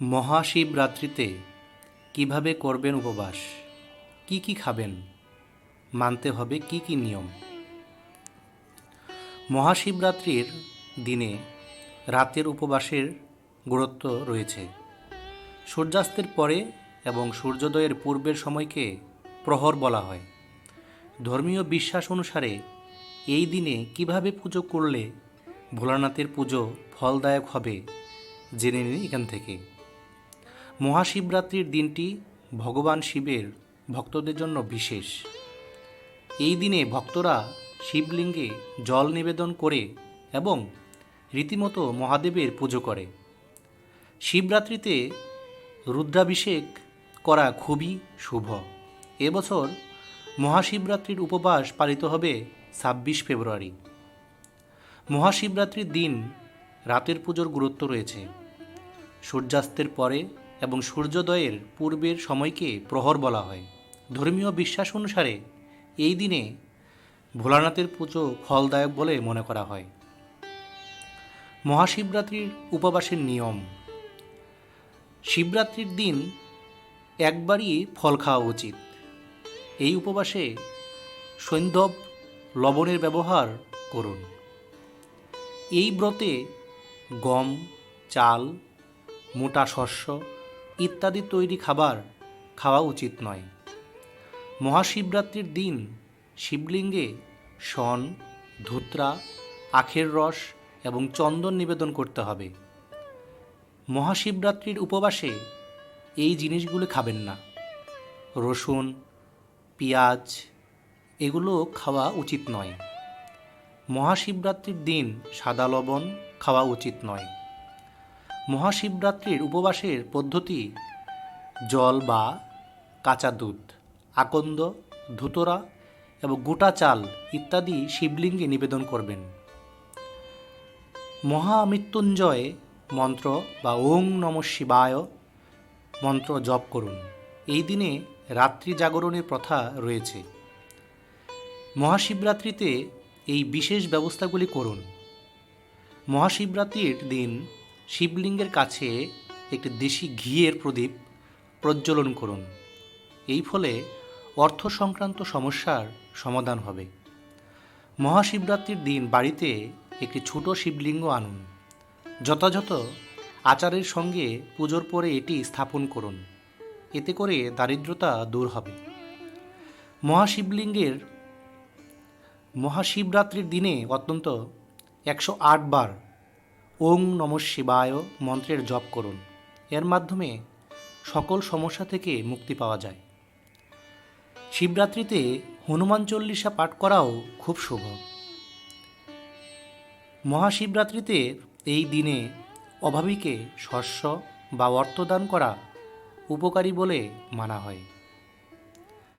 মহাশিবরাত্রিতে কীভাবে করবেন উপবাস? কি কি খাবেন? মানতে হবে কি কি নিয়ম? মহাশিবরাত্রির দিনে রাতের উপবাসের গুরুত্ব রয়েছে। সূর্যাস্তের পরে এবং সূর্যোদয়ের পূর্বের সময়কে প্রহর বলা হয়। ধর্মীয় বিশ্বাস অনুসারে এই দিনে কীভাবে পুজো করলে ভোলানাথের পুজো ফলদায়ক হবে, জেনে নিন এখান থেকে। মহাশিবরাত্রির দিনটি ভগবান শিবের ভক্তদের জন্য বিশেষ। এই দিনে ভক্তরা শিবলিঙ্গে জল নিবেদন করে এবং রীতিমতো মহাদেবের পুজো করে। শিবরাত্রিতে রুদ্রাভিষেক করা খুবই শুভ। এবছর মহাশিবরাত্রির উপবাস পালিত হবে ছাব্বিশ ফেব্রুয়ারি। মহাশিবরাত্রির দিন রাতের পুজোর গুরুত্ব রয়েছে। সূর্যাস্তের পরে এবং সূর্যোদয়ের পূর্বের সময়কে প্রহর বলা হয়। ধর্মীয় বিশ্বাস অনুসারে এই দিনে ভোলানাথের পুজো ফলদায়ক বলে মনে করা হয়। মহাশিবরাত্রির উপবাসের নিয়ম। শিবরাত্রির দিন একবারই ফল খাওয়া উচিত। এই উপবাসে সৈন্ধব লবণের ব্যবহার করুন। এই ব্রতে গম, চাল, মোটা শস্য ইত্যাদি তৈরি খাবার খাওয়া উচিত নয়। মহাশিবরাত্রির দিন শিবলিঙ্গে শন, ধুত্রা, আখের রস এবং চন্দন নিবেদন করতে হবে। মহাশিবরাত্রির উপবাসে এই জিনিসগুলো খাবেন না। রসুন, পেঁয়াজ, এগুলো খাওয়া উচিত নয়। মহাশিবরাত্রির দিন সাদা লবণ খাওয়া উচিত নয়। মহাশিবরাত্রির উপবাসের পদ্ধতি, জল বা কাঁচা দুধ, আকন্দ, ধুতরা এবং গোটা চাল ইত্যাদি শিবলিঙ্গে নিবেদন করবেন। মহামৃত্যুঞ্জয় মন্ত্র বা ওং নম শিবায় মন্ত্র জপ করুন। এই দিনে রাত্রি জাগরণের প্রথা রয়েছে। মহাশিবরাত্রিতে এই বিশেষ ব্যবস্থাগুলি করুন। মহাশিবরাত্রির দিন শিবলিঙ্গের কাছে একটি দেশি ঘিয়ের প্রদীপ প্রজ্বলন করুন। এই ফলে অর্থ সংক্রান্ত সমস্যার সমাধান হবে। মহাশিবরাত্রির দিন বাড়িতে একটি ছোট শিবলিঙ্গ আনুন। যথাযথ আচারের সঙ্গে পুজোর পরে এটি স্থাপন করুন। এতে করে দারিদ্রতা দূর হবে। মহাশিবলিঙ্গের মহাশিবরাত্রির দিনে অত্যন্ত একশো আট বার ওং নম শিবায় মন্ত্রের জপ করুন। এর মাধ্যমে সকল সমস্যা থেকে মুক্তি পাওয়া যায়। শিবরাত্রিতে হনুমান চল্লিশা পাঠ করাও খুব শুভ। মহাশিবরাত্রিতে এই দিনে অভাবীকে শস্য বা অর্থদান করা উপকারী বলে মানা হয়।